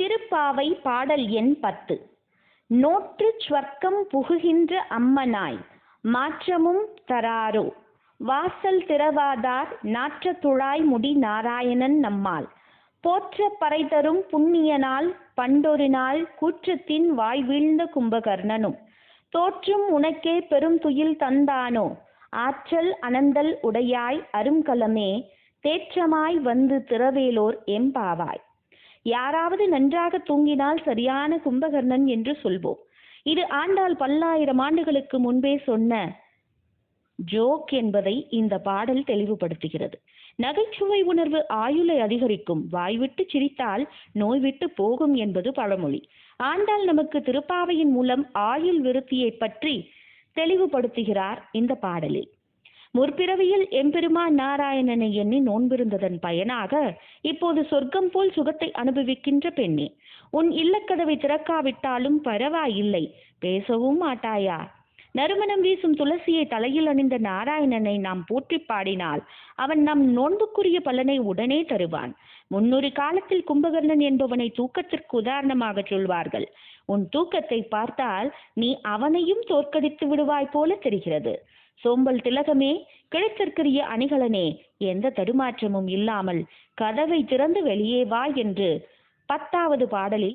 திருப்பாவை பாடல் எண் பத்து. நோற்று சுவர்க்கம் புகுகின்ற அம்மனாய் மாற்றமும் தராரோ? வாசல் திறவாதார் நாற்ற துழாய் முடி நாராயணன் நம்மால். போற்ற பறை தரும் புண்ணியனால் பண்டொரு நாள் கூற்றத்தின் வாய் வீழ்ந்த கும்பகர்ணனும். தோற்றும் உனக்கே பெரும் துயில் தந்தானோ? ஆற்றல் அனந்தல் உடையாய் அருங்கலமே தேற்றமாய் வந்து திறவேலோர் எம்பாவாய். யாராவது நன்றாக தூங்கினால் சரியான கும்பகர்ணன் என்று சொல்வோம். இது ஆண்டாள் பல்லாயிரம் ஆண்டுகளுக்கு முன்பே சொன்ன ஜோக் என்பதை இந்த பாடல் தெளிவுபடுத்துகிறது. நகைச்சுவை உணர்வு ஆயுளை அதிகரிக்கும். வாய்விட்டு சிரித்தால் நோய் விட்டு போகும் என்பது பழமொழி. ஆண்டாள் நமக்கு திருப்பாவையின் மூலம் ஆயுள் விருத்தியை பற்றி தெளிவுபடுத்துகிறார் இந்த பாடலில். முற்பிறவியில் எம்பெருமான் நாராயணனை எண்ணி நோன்பிருந்ததன் பயனாக இப்போது சொர்க்கம் போல் சுகத்தை அனுபவிக்கின்ற பெண்ணே. உன் இல்லக்கதவை திறக்காவிட்டாலும் பரவாயில்லை. பேசவும் மாட்டாயா? நறுமணம் வீசும் துளசியை தலையில் அணிந்த நாராயணனை நாம் போற்றி பாடினால் அவன் நம் நோன்புக்குரிய பலனை உடனே தருவான். முன்னொரு காலத்தில் கும்பகர்ணன் என்பவனை தூக்கத்திற்கு உதாரணமாக சொல்வார்கள். உன் தூக்கத்தை பார்த்தால் நீ அவனையும் தோற்கடித்து விடுவாய் போல தெரிகிறது. சோம்பல் திலகமே கிழக்கிற்குரிய அணிகலனே எந்த தடுமாற்றமும் இல்லாமல் கதவை திறந்து வெளியே வா என்று பத்தாவது பாடலில்